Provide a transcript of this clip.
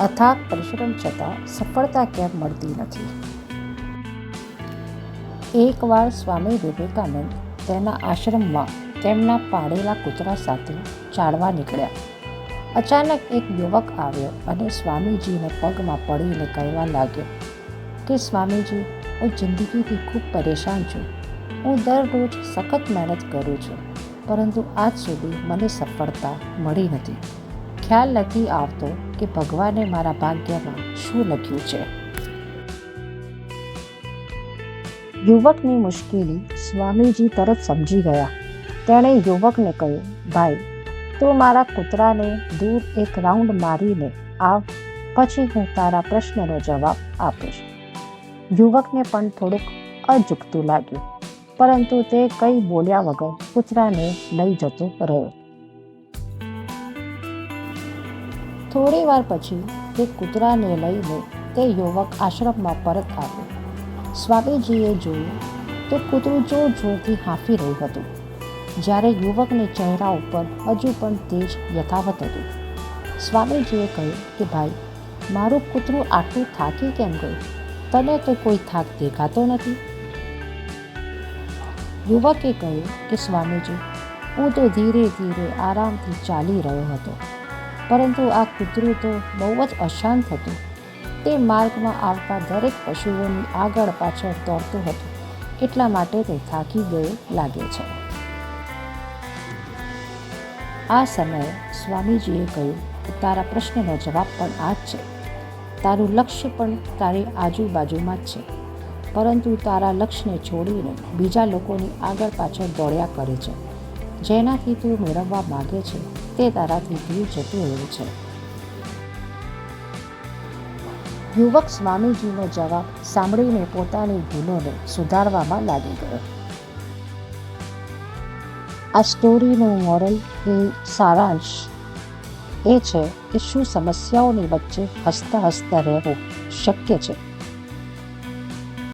અથાગ પરિશ્રમ છતાં સફળતા કેમ મળતી નથી. એકવાર સ્વામી વિવેકાનંદ તેના આશ્રમમાં તેમના પાળેલા કૂતરા સાથે ચાળવા નીકળ્યા. અચાનક એક યુવક આવ્યો અને સ્વામીજીને પગમાં પડીને કહેવા લાગ્યો કે, સ્વામીજી, હું જિંદગીથી ખૂબ પરેશાન છું. હું દરરોજ સખત મહેનત કરું છું, પરંતુ આજ સુધી મને સફળતા મળી નથી. ખ્યાલ નથી આવતો કે ભગવાને મારા ભાગ્યમાં શું લખ્યું છે? યુવકની મુશ્કેલી સ્વામીજી તરત સમજી ગયા. તેણે યુવકને કહ્યું, ભાઈ, તું મારા કૂતરાને દૂર એક રાઉન્ડ મારીને આવ, પછી હું તારા પ્રશ્નનો જવાબ આપીશ. યુવકને પણ થોડુંક અજુકતું લાગ્યું, પરંતુ તે કંઈ બોલ્યા વગર કૂતરાને લઈ જતો રહ્યો. થોડી વાર પછી તે કૂતરાને લઈને તે યુવક આશ્રમમાં પરત આવ્યો. સ્વામીજીએ જોયું તો કૂતરું જોર જોરથી હાંફી રહ્યું હતું. જ્યારે યુવકને ચહેરા ઉપર હજુ પણ તેજ યથાવત હતું. સ્વામીજીએ કહ્યું કે, ભાઈ, મારું કૂતરું આટલું થાકી કેમ ગયું? તને તો કોઈ થાક દેખાતો નથી. યુવકે કહ્યું કે, સ્વામીજી, હું તો ધીરે ધીરે આરામથી ચાલી રહ્યો હતો. પરંતુ આ કૂતરું તો બહુ જ અશાંત હતું. તે માર્ગમાં આવતા દરેક પશુઓની આગળ પાછળ દોડતું હતું. એટલા માટે તે થાકી ગયો લાગે છે. આ સમયે સ્વામીજીએ કહ્યું કે તારા પ્રશ્નનો જવાબ પણ આ જ છે. તારું લક્ષ્ય પણ તારી આજુબાજુમાં જ છે. પરંતુ તારા લક્ષ્યને છોડીને બીજા લોકોની આગળ પાછળ દોડ્યા કરે છે. જેનાથી તું મેળવવા માગે છે, તે તારાથી દૂર જતું રહ્યું છે. યુવક સ્વામીજીનો જવાબ સાંભળીને પોતાની ભૂલોને સુધારવામાં લાગી ગયો. આ સ્ટોરીનું મોરલ એ સારાંશ એ છે કે શું સમસ્યાઓની વચ્ચે હસતા હસતા રહેવું શક્ય છે?